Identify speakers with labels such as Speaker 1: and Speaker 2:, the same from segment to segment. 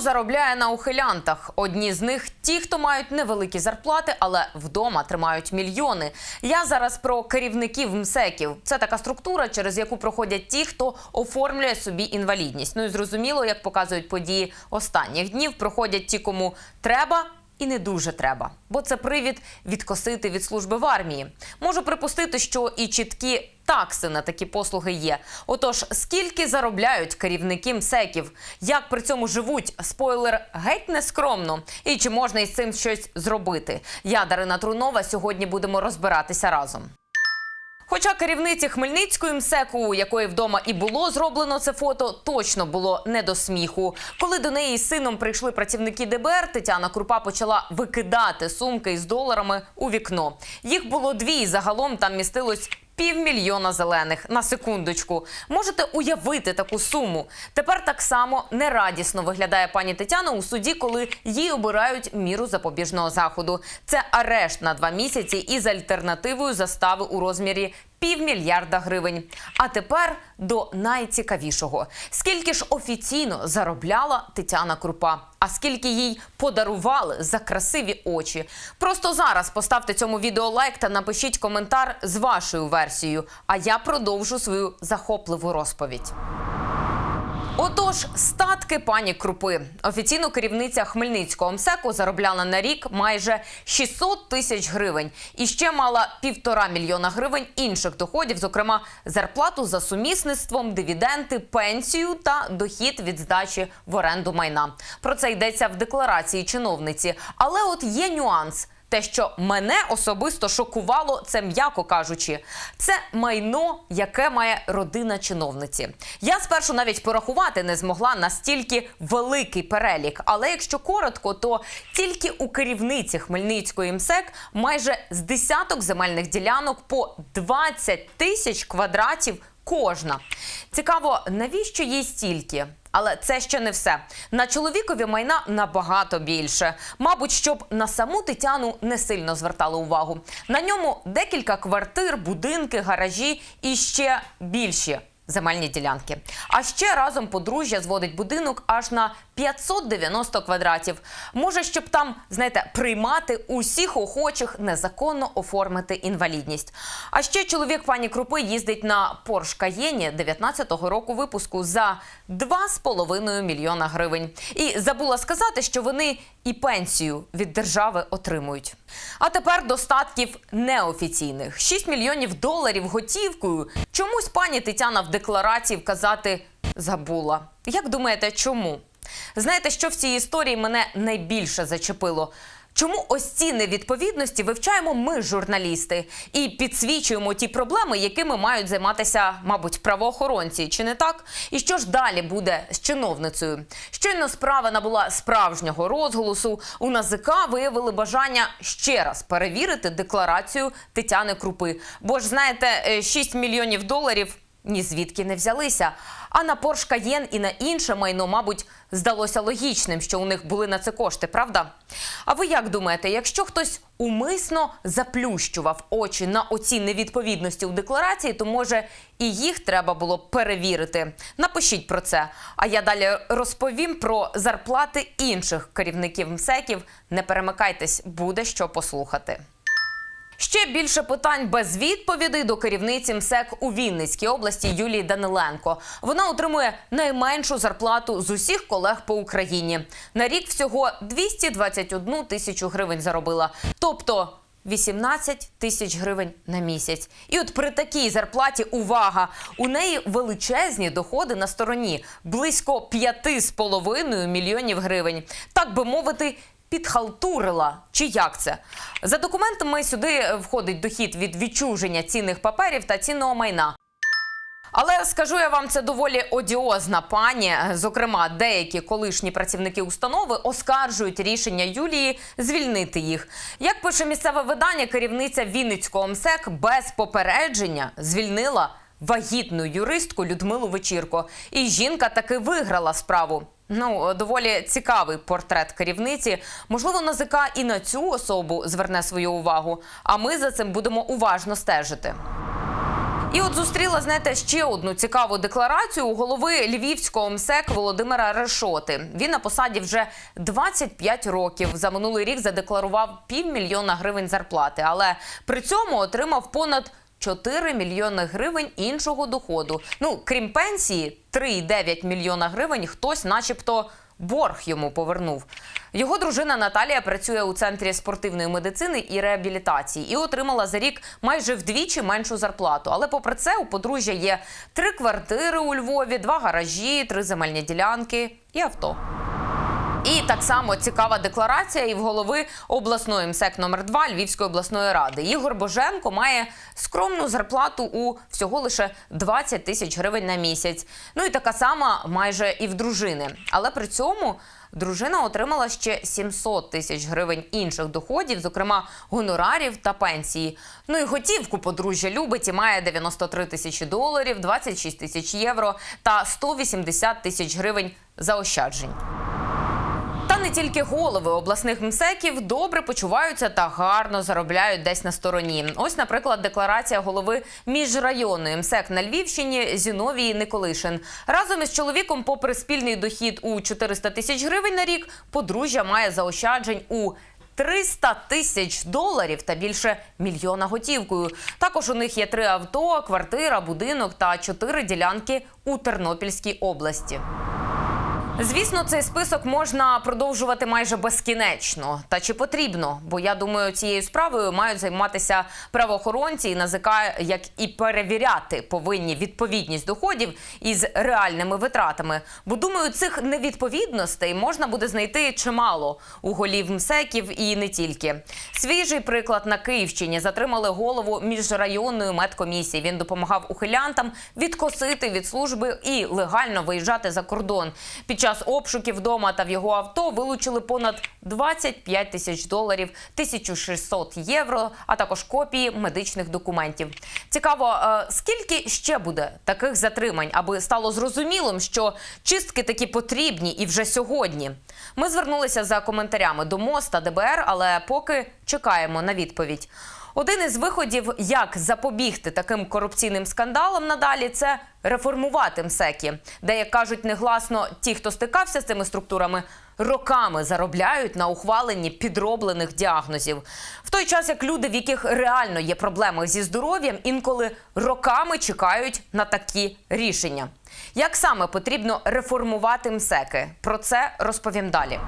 Speaker 1: Заробляє на ухилянтах? Одні з них ті, хто мають невеликі зарплати, але вдома тримають мільйони. Я зараз про керівників МСЕКів. Це така структура, через яку проходять ті, хто оформлює собі інвалідність. Ну і зрозуміло, як показують події останніх днів, проходять ті, кому треба. І не дуже треба, бо це привід відкосити від служби в армії. Можу припустити, що і чіткі такси на такі послуги є. Отож, скільки заробляють керівники МСЕКів? Як при цьому живуть? Спойлер геть нескромно. І чи можна із цим щось зробити? Я Дарина Трунова. Сьогодні будемо розбиратися разом. Хоча керівниці Хмельницької МСЕКу, якої вдома і було зроблено це фото, точно було не до сміху. Коли до неї з сином прийшли працівники ДБР, Тетяна Крупа почала викидати сумки із доларами у вікно. Їх було дві, загалом там містилось. Півмільйона зелених на секундочку. Можете уявити таку суму. Тепер так само нерадісно виглядає пані Тетяна у суді, коли їй обирають міру запобіжного заходу. Це арешт на два місяці із альтернативою застави у розмірі півмільярда гривень. А тепер до найцікавішого: скільки ж офіційно заробляла Тетяна Крупа? А скільки їй подарували за красиві очі? Просто зараз поставте цьому відео лайк та напишіть коментар з вашою версією. А я продовжу свою захопливу розповідь. Отож, статки пані Крупи. Офіційно керівниця Хмельницького МСЕКу заробляла на рік майже 600 тисяч гривень. І ще мала півтора мільйона гривень інших доходів, зокрема зарплату за сумісництвом, дивіденти, пенсію та дохід від здачі в оренду майна. Про це йдеться в декларації чиновниці. Але от є нюанс. Те, що мене особисто шокувало, це м'яко кажучи, це майно, яке має родина чиновниці. Я спершу навіть порахувати не змогла настільки великий перелік. Але якщо коротко, то тільки у керівниці Хмельницької МСЕК майже з десяток земельних ділянок по 20 тисяч квадратів кожна. Цікаво, навіщо їй стільки? Але це ще не все. На чоловікові майна набагато більше. Мабуть, щоб на саму Тетяну не сильно звертали увагу. На ньому декілька квартир, будинки, гаражі і ще більші. Земельні ділянки. А ще разом подружжя зводить будинок аж на 590 квадратів. Може, щоб там, знаєте, приймати усіх охочих незаконно оформити інвалідність. А ще чоловік пані Крупи їздить на Porsche Cayenne 19-го року випуску за 2,5 мільйона гривень. І забула сказати, що вони і пенсію від держави отримують. А тепер до статків неофіційних 6 мільйонів доларів готівкою. Чомусь пані Тетяна в декларації вказати забула. Як думаєте, чому? Знаєте, що в цій історії мене найбільше зачепило? Чому ось ці невідповідності вивчаємо ми, журналісти, і підсвічуємо ті проблеми, якими мають займатися, мабуть, правоохоронці, чи не так? І що ж далі буде з чиновницею? Щойно справа набула справжнього розголосу. У НАЗК виявили бажання ще раз перевірити декларацію Тетяни Крупи. Бо ж знаєте, е, 6 мільйонів доларів ні звідки не взялися. А на Porsche Cayenne і на інше майно, мабуть, здалося логічним, що у них були на це кошти, правда? А ви як думаєте, якщо хтось умисно заплющував очі на оці невідповідності у декларації, то може і їх треба було перевірити? Напишіть про це. А я далі розповім про зарплати інших керівників МСЕКів. Не перемикайтесь, буде що послухати. Ще більше питань без відповідей до керівниці МСЕК у Вінницькій області Юлії Даниленко. Вона отримує найменшу зарплату з усіх колег по Україні. На рік всього 221 тисячу гривень заробила. Тобто 18 тисяч гривень на місяць. І от при такій зарплаті увага! У неї величезні доходи на стороні близько 5,5 мільйонів гривень. Так би мовити, підхалтурила. Чи як це? За документами сюди входить дохід від відчуження цінних паперів та цінного майна. Але скажу я вам, це доволі одіозна пані. Зокрема, деякі колишні працівники установи оскаржують рішення Юлії звільнити їх. Як пише місцеве видання, керівниця Вінницького МСЕК без попередження звільнила вагітну юристку Людмилу Вечірко. І жінка таки виграла справу. Ну, доволі цікавий портрет керівниці. Можливо, НАЗК і на цю особу зверне свою увагу. А ми за цим будемо уважно стежити. І от зустріла, знаєте, ще одну цікаву декларацію у голови львівського МСЕК Володимира Решоти. Він на посаді вже 25 років. За минулий рік задекларував півмільйона гривень зарплати, але при цьому отримав понад 4 мільйони гривень іншого доходу. Ну, крім пенсії, 3,9 мільйона гривень хтось, начебто, борг йому повернув. Його дружина Наталія працює у центрі спортивної медицини і реабілітації і отримала за рік майже вдвічі меншу зарплату. Але попри це у подружжя є три квартири у Львові, два гаражі, три земельні ділянки і авто. І так само цікава декларація і в голови обласної МСЕК номер 2 Львівської обласної ради. Ігор Боженко має скромну зарплату у всього лише 20 тисяч гривень на місяць. Ну і така сама майже і в дружини. Але при цьому дружина отримала ще 700 тисяч гривень інших доходів, зокрема гонорарів та пенсії. Ну і готівку подружжя любить і має 93 тисячі доларів, 26 тисяч євро та 180 тисяч гривень заощаджень. Не тільки голови обласних МСЕКів добре почуваються та гарно заробляють десь на стороні. Ось, наприклад, декларація голови міжрайонної МСЕК на Львівщині Зіновії Николишин. Разом із чоловіком, попри спільний дохід у 400 тисяч гривень на рік, подружжя має заощаджень у 300 тисяч доларів та більше мільйона готівкою. Також у них є три авто, квартира, будинок та чотири ділянки у Тернопільській області. Звісно, цей список можна продовжувати майже безкінечно. Та чи потрібно? Бо я думаю, цією справою мають займатися правоохоронці і НАЗК, як і перевіряти повинні відповідність доходів із реальними витратами. Бо думаю, цих невідповідностей можна буде знайти чимало у голів МСЕКів і не тільки. Свіжий приклад на Київщині затримали голову міжрайонної медкомісії. Він допомагав ухилянтам відкосити від служби і легально виїжджати за кордон. Під час обшуків вдома та в його авто вилучили понад 25 тисяч доларів, 1600 євро, а також копії медичних документів. Цікаво, е, скільки ще буде таких затримань, аби стало зрозумілим, що чистки такі потрібні і вже сьогодні. Ми звернулися за коментарями до МОЗ та ДБР, але поки чекаємо на відповідь. Один із виходів, як запобігти таким корупційним скандалам надалі, це реформувати МСЕКи, де, як кажуть негласно, ті, хто стикався з цими структурами, роками заробляють на ухваленні підроблених діагнозів. В той час як люди, в яких реально є проблеми зі здоров'ям, інколи роками чекають на такі рішення. Як саме потрібно реформувати МСЕКи? Про це розповім далі.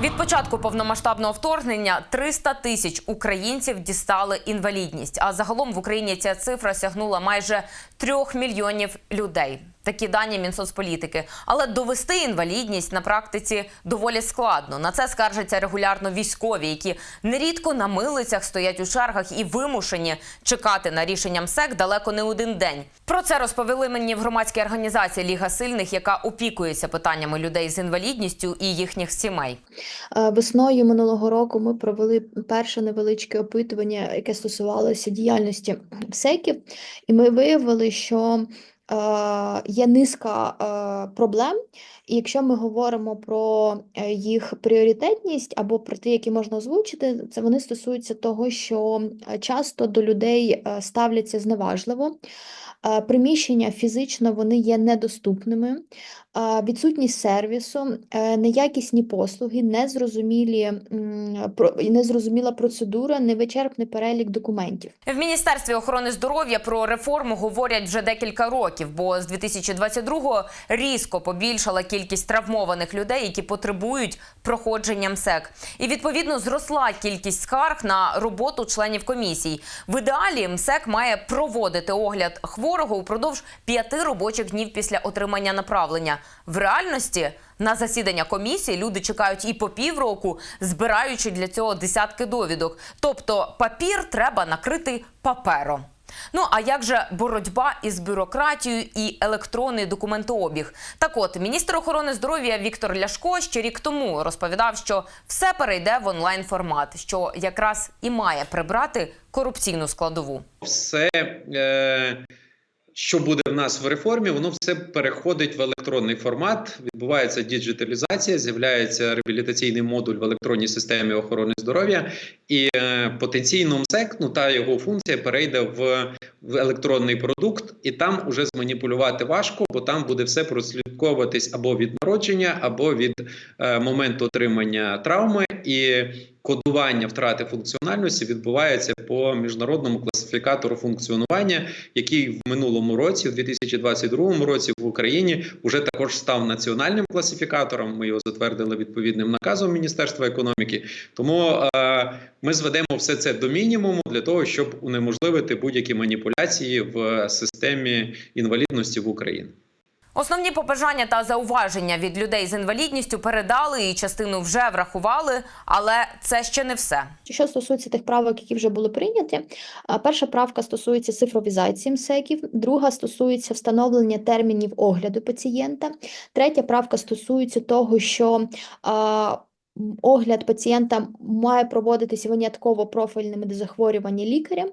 Speaker 1: Від початку повномасштабного вторгнення 300 тисяч українців дістали інвалідність. А загалом в Україні ця цифра сягнула майже трьох мільйонів людей. Такі дані Мінсоцполітики. Але довести інвалідність на практиці доволі складно. На це скаржаться регулярно військові, які нерідко на милицях стоять у чергах і вимушені чекати на рішення МСЕК далеко не один день. Про це розповіли мені в громадській організації Ліга сильних, яка опікується питаннями людей з інвалідністю і їхніх сімей.
Speaker 2: Е, Весною минулого року ми провели перше невеличке опитування, яке стосувалося діяльності МСЕКів, і ми виявили, що є низка е, проблем. І якщо ми говоримо про е, їх пріоритетність або про ті, які можна озвучити, це вони стосуються того, що е, часто до людей е, ставляться зневажливо. Е, Приміщення фізично вони є недоступними, е, відсутність сервісу, е, неякісні послуги, незрозумілі, незрозуміла процедура, невичерпний перелік документів.
Speaker 1: В міністерстві охорони здоров'я про реформу говорять вже декілька років, бо з 2022-го різко побільшала кількість травмованих людей, які потребують проходження МСЕК. І відповідно зросла кількість скарг на роботу членів комісій. В ідеалі МСЕК має проводити огляд хворого упродовж п'яти робочих днів після отримання направлення. В реальності на засідання комісії люди чекають і по півроку, збираючи для цього десятки довідок. Тобто папір треба накрити папером. Ну а як же боротьба із бюрократією і електронний документообіг? Так от міністр охорони здоров'я Віктор Ляшко ще рік тому розповідав, що все перейде в онлайн формат, що якраз і має прибрати корупційну складову.
Speaker 3: все, е, що буде в нас в реформі, воно все переходить в електронний формат. Відбувається діджиталізація, з'являється реабілітаційний модуль в електронній системі охорони здоров'я, і е, потенційно МСЕК, ну та його функція перейде в, в електронний продукт, і там уже зманіпулювати важко, бо там буде все прослідковуватись або від народження, або від е, моменту отримання травми, і кодування втрати функціональності відбувається по міжнародному класифікатору функціонування, який в минулому році, в 2022 році, в Україні вже також став національним класифікатором. Ми його затвердили відповідним наказом Міністерства економіки. Тому е, ми зведемо все це до мінімуму для того, щоб унеможливити будь-які маніпуляції в системі інвалідності в Україні.
Speaker 1: Основні побажання та зауваження від людей з інвалідністю передали і частину вже врахували, але це ще не все.
Speaker 2: Що стосується тих правок, які вже були прийняті, перша правка стосується цифровізації МСЕКів, друга стосується встановлення термінів огляду пацієнта, третя правка стосується того, що огляд пацієнта має проводитися винятково профільними до захворювання лікарем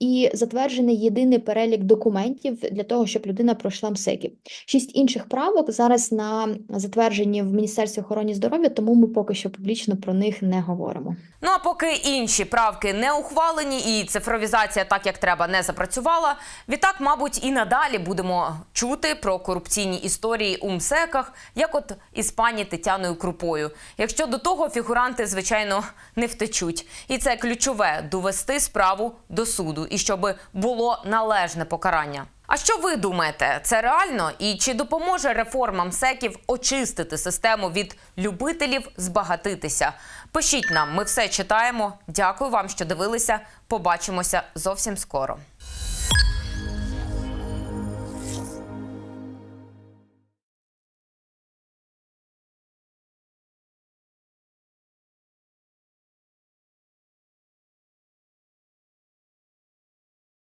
Speaker 2: і затверджений єдиний перелік документів для того, щоб людина пройшла МСЕКів. Шість інших правок зараз на затвердженні в Міністерстві охорони здоров'я, тому ми поки що публічно про них не говоримо.
Speaker 1: Ну а поки інші правки не ухвалені і цифровізація так як треба не запрацювала, відтак, мабуть, і надалі будемо чути про корупційні історії у МСЕКах, як от із пані Тетяною Крупою. Якщо до того фігуранти, звичайно, не втечуть. І це ключове довести справу до суду і щоб було належне покарання. А що ви думаєте, це реально? І чи допоможе реформа МСЕКів очистити систему від любителів збагатитися? Пишіть нам, ми все читаємо. Дякую вам, що дивилися. Побачимося зовсім скоро.